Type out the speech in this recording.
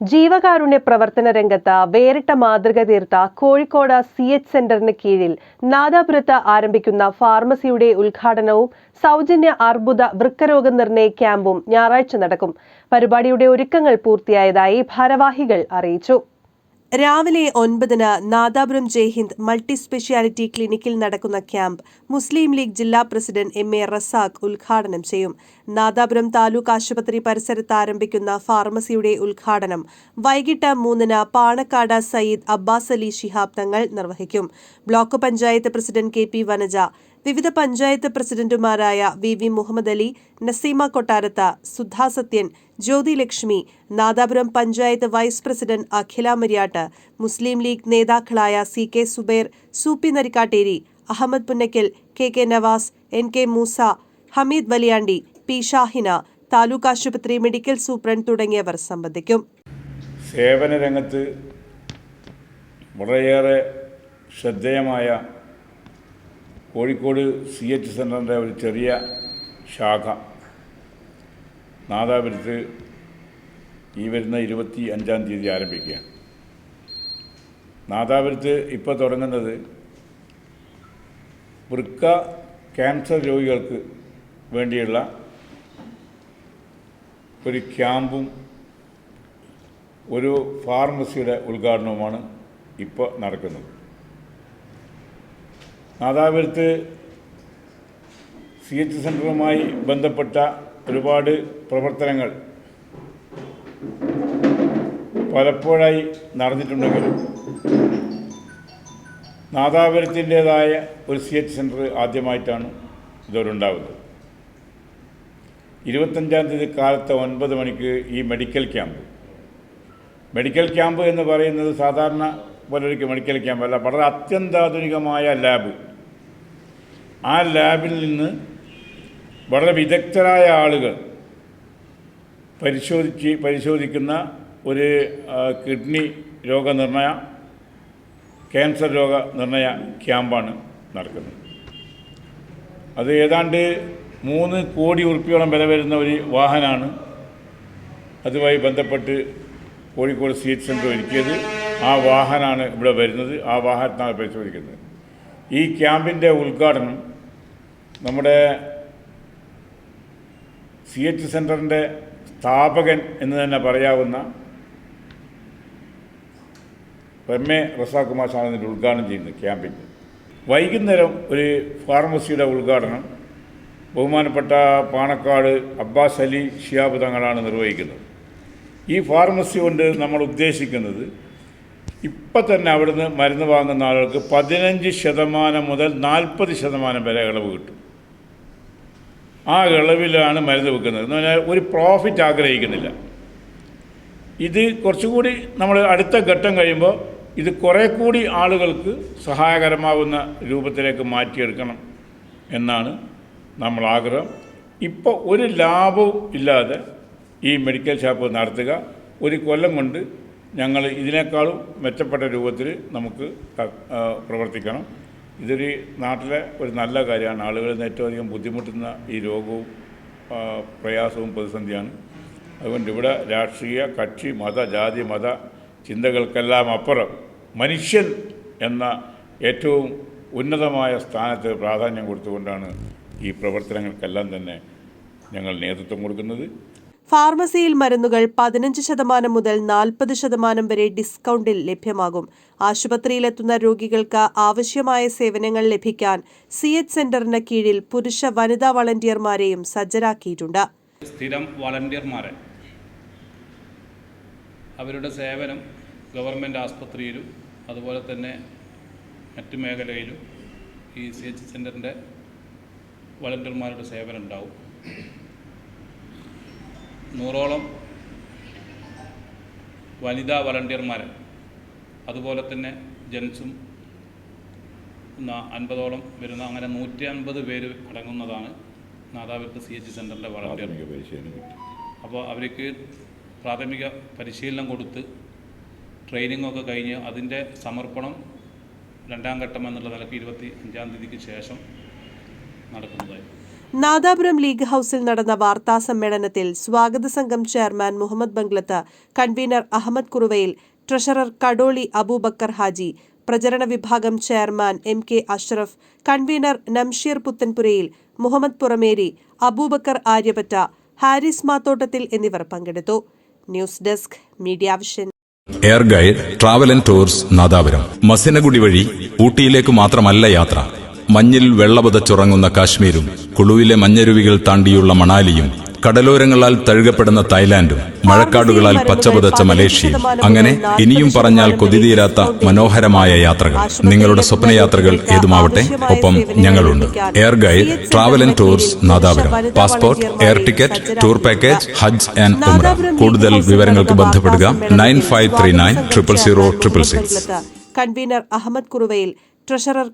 ജീവകാരുണ്യ പ്രവർത്തന രംഗത്ത് വേറിട്ട മാതൃക തീർത്ത കോഴിക്കോട് സി എച്ച് സെന്ററിന് കീഴിൽ നാദാപുരത്ത് ആരംഭിക്കുന്ന ഫാർമസിയുടെ ഉദ്ഘാടനവും സൗജന്യ അർബുദ വൃക്കരോഗ നിർണയ ക്യാമ്പും ഞായറാഴ്ച നടക്കും. പരിപാടിയുടെ ഒരുക്കങ്ങൾ പൂർത്തിയായതായി ഭാരവാഹികൾ അറിയിച്ചു. രാവിലെ ഒൻപതിന് നാദാപുരം ജയ്ഹിന്ദ് മൾട്ടി സ്പെഷ്യാലിറ്റി ക്ലിനിക്കിൽ നടക്കുന്ന ക്യാമ്പ് മുസ്ലിം ലീഗ് ജില്ലാ പ്രസിഡന്റ് എം എ റസാഖ് ഉദ്ഘാടനം ചെയ്യും. നാദാപുരം താലൂക്ക് ആശുപത്രി പരിസരത്ത് ആരംഭിക്കുന്ന ഫാർമസിയുടെ ഉദ്ഘാടനം. വൈകിട്ട് മൂന്നിന് പാണക്കാട് സയ്യിദ് അബ്ബാസ് അലി ശിഹാബ് തങ്ങൾ നിർവഹിക്കും. Block panchayat president K P Vanaja വിവിധ പഞ്ചായത്ത് പ്രസിഡന്റുമാരായ V V Muhammad Ali Naseema Kottarath Sudha Sathyan Jyothi Lakshmi Nadapuram panchayat vice president Akhila Mariyatt Muslim League നേതാക്കളായ C K Zubair Soopy Narikkatteri Ahmed Punnakkal K K Navas N K Moosa Hameed Valiyandi P Shahina taluk ആശുപത്രി medical superintendent തുടങ്ങിയവർ സംബന്ധിക്കും. സേവന രംഗത്ത് വളരെയേറെ ശ്രദ്ധേയമായ Kozhikode C H സെന്ററിന്റെ ഒരു ചെറിയ ശാഖ. നാദാപുരത്ത് ഈ വരുന്ന ഇരുപത്തി അഞ്ചാം തീയതി ആരംഭിക്കുകയാണ് നാദാപുരത്ത് ഇപ്പോൾ തുടങ്ങുന്നത് വൃക്ക ക്യാൻസർ രോഗികൾക്ക് വേണ്ടിയുള്ള ഒരു ക്യാമ്പും ഒരു ഫാർമസിയുടെ ഉദ്ഘാടനവുമാണ് ഇപ്പോൾ നടക്കുന്നത്. നാദാപുരത്ത് സി എച്ച് സെന്ററുമായി ബന്ധപ്പെട്ട ഒരുപാട് പ്രവർത്തനങ്ങൾ പലപ്പോഴായി നടന്നിട്ടുണ്ടെങ്കിലും നാദാപുരത്തിന്റേതായ ഒരു സി എച്ച് സെന്റർ ആദ്യമായിട്ടാണ് ഇതോടുണ്ടാവുന്നത്. ഇരുപത്തഞ്ചാം തീയതി കാലത്ത് ഒൻപത് മണിക്ക് ഈ മെഡിക്കൽ ക്യാമ്പ്. മെഡിക്കൽ ക്യാമ്പ് എന്ന് പറയുന്നത് സാധാരണ പോലൊരു മെഡിക്കൽ ക്യാമ്പല്ല വളരെ അത്യന്താധുനികമായ ലാബ് ആ ലാബിൽ നിന്ന് വളരെ വിദഗ്ധരായ ആളുകൾ പരിശോധിച്ച് പരിശോധിക്കുന്ന ഒരു കിഡ്നി രോഗനിർണയ ക്യാൻസർ രോഗനിർണയ ക്യാമ്പാണ് നടക്കുന്നത്. അത് ഏതാണ്ട് മൂന്ന് കോടി ഉറുപ്പിയോളം വില വരുന്ന ഒരു വാഹനമാണ് അതുമായി ബന്ധപ്പെട്ട് കോഴിക്കോട് സി എച്ച് സെന്റർ ഒരുക്കിയത്. ആ വാഹനമാണ് ഇവിടെ വരുന്നത്. ആ വാഹനത്താണ് പരിശോധിക്കുന്നത്. ഈ ക്യാമ്പിന്റെ ഉദ്ഘാടനം നമ്മുടെ സി എച്ച് സെന്ററിന്റെ സ്ഥാപകൻ എന്ന് തന്നെ പറയാവുന്ന എം എ റസാഖ് മാഷാണ് ഇതിന്റെ ഉദ്ഘാടനം ചെയ്യുന്നത് ക്യാമ്പിന്റെ വൈകുന്നേരം ഒരു ഫാർമസിയുടെ ഉദ്ഘാടനം ബഹുമാനപ്പെട്ട പാണക്കാട് അബ്ബാസ് അലി ഷിയാബ് തങ്ങളാണ് നിർവഹിക്കുന്നത്. ഈ ഫാർമസി കൊണ്ട് നമ്മൾ ഉദ്ദേശിക്കുന്നത് ഇപ്പം തന്നെ അവിടുന്ന് മരുന്ന് വാങ്ങുന്ന ആളുകൾക്ക് പതിനഞ്ച് ശതമാനം മുതൽ നാൽപ്പത് ശതമാനം വരെ ഇളവ് കിട്ടും. ആ ഇളവിലാണ് മരുന്ന് വെക്കുന്നത് എന്ന് പറഞ്ഞാൽ ഒരു പ്രോഫിറ്റ് ആഗ്രഹിക്കുന്നില്ല. ഇത് കുറച്ചുകൂടി നമ്മൾ അടുത്ത ഘട്ടം കഴിയുമ്പോൾ ഇത് കുറേ കൂടി ആളുകൾക്ക് സഹായകരമാവുന്ന രൂപത്തിലേക്ക് മാറ്റിയെടുക്കണം എന്നാണ് നമ്മൾ ആഗ്രഹം. ഇപ്പോൾ ഒരു ലാഭവും ഇല്ലാതെ ഈ മെഡിക്കൽ ഷോപ്പ് നടത്തുക. ഒരു കൊല്ലം കൊണ്ട് ഞങ്ങൾ ഇതിനേക്കാളും മെച്ചപ്പെട്ട രൂപത്തിൽ നമുക്ക് പ്രവർത്തിക്കണം. ഇതൊരു നാട്ടിലെ ഒരു നല്ല കാര്യമാണ്. ആളുകളിൽ ഏറ്റവും അധികം ബുദ്ധിമുട്ടുന്ന ഈ രോഗവും പ്രയാസവും പ്രതിസന്ധിയാണ്. അതുകൊണ്ട് ഇവിടെ രാഷ്ട്രീയ കക്ഷി മത ജാതി മത ചിന്തകൾക്കെല്ലാം അപ്പുറം മനുഷ്യൻ എന്ന ഏറ്റവും ഉന്നതമായ സ്ഥാനത്ത് പ്രാധാന്യം കൊടുത്തുകൊണ്ടാണ് ഈ പ്രവർത്തനങ്ങൾക്കെല്ലാം തന്നെ ഞങ്ങൾ നേതൃത്വം കൊടുക്കുന്നത്. ഫാർമസിയിൽ മരുന്നുകൾ പതിനഞ്ച് ശതമാനം മുതൽ നാൽപ്പത് ശതമാനം വരെ ഡിസ്കൗണ്ടിൽ ലഭ്യമാകും. ആശുപത്രിയിലെത്തുന്ന രോഗികൾക്ക് ആവശ്യമായ സേവനങ്ങൾ ലഭിക്കാൻ സി എച്ച് സെന്ററിന് കീഴിൽ പുരുഷ വനിതാ വളണ്ടിയർമാരെയും സജ്ജരാക്കിയിട്ടുണ്ട്. സ്ഥിരം വളണ്ടിയർമാരെ അവരുടെ സേവനം ഗവൺമെന്റ് ആസ്പത്രിയിലും അതുപോലെ തന്നെ മറ്റ് മേഖലയിലും ഈ സി എച്ച് സെന്ററിന്റെ വളണ്ടിയർമാരുടെ സേവനം ഉണ്ടാവും. നൂറോളം വനിതാ വളണ്ടിയർമാർ അതുപോലെ തന്നെ ജെൻസും അൻപതോളം വരുന്ന അങ്ങനെ നൂറ്റി അൻപത് പേര് അടങ്ങുന്നതാണ് നാദാപുരത്ത് സി എച്ച് സെന്ററിന്റെ വളണ്ടിയർ. അപ്പോൾ അവർക്ക് പ്രാഥമിക പരിശീലനം കൊടുത്ത് ട്രെയിനിങ്ങൊക്കെ കഴിഞ്ഞ് അതിന്റെ സമർപ്പണം രണ്ടാം ഘട്ടം എന്നുള്ള നിലയ്ക്ക് ഇരുപത്തി അഞ്ചാം തീയതിക്ക് ശേഷം നടക്കുന്നതായി. നാദാപുരം ലീഗ് ഹൌസിൽ നടന്ന വാർത്താ സമ്മേളനത്തിൽ സ്വാഗത സംഘം chairman Muhammad Banglath convener Ahmed കുറുവയിൽ treasurer Kadoli Abubakar Haji പ്രചരണ വിഭാഗം chairman M K Ashraf convener Namsheer Puthanpurayil Muhammad Purameri Abubakar Aryapatta Haris മാത്തോട്ടത്തിൽ എന്നിവർ പങ്കെടുത്തു. News desk media vision. Air guide travel and tours Nadapuram. Masinagudi വഴി ഊട്ടിയിലേക്ക് മാത്രമല്ല യാത്ര. മഞ്ഞിൽ വെള്ളപുതച്ചുറങ്ങുന്ന കാശ്മീരും കുളുവിലെ മഞ്ഞരുവികൾ താണ്ടിയുള്ള മണാലിയും കടലോരങ്ങളാൽ തഴുകപ്പെടുന്ന തായ്ലാന്റും മഴക്കാടുകളാൽ പച്ചപുതച്ച മലേഷ്യയും അങ്ങനെ ഇനിയും പറഞ്ഞാൽ കൊതിതീരാത്ത മനോഹരമായ യാത്രകൾ. നിങ്ങളുടെ സ്വപ്നയാത്രകൾ ഏതുമാവട്ടെ ഒപ്പം ഞങ്ങളുണ്ട്. Air guide travel and tours Nadapuram. Passport air ticket tour package Hajj and ഉംറ കൂടുതൽ വിവരങ്ങൾക്ക് ബന്ധപ്പെടുക nine five three nine triple zero triple six. Convener Ahmed കുറുവയിൽ treasurer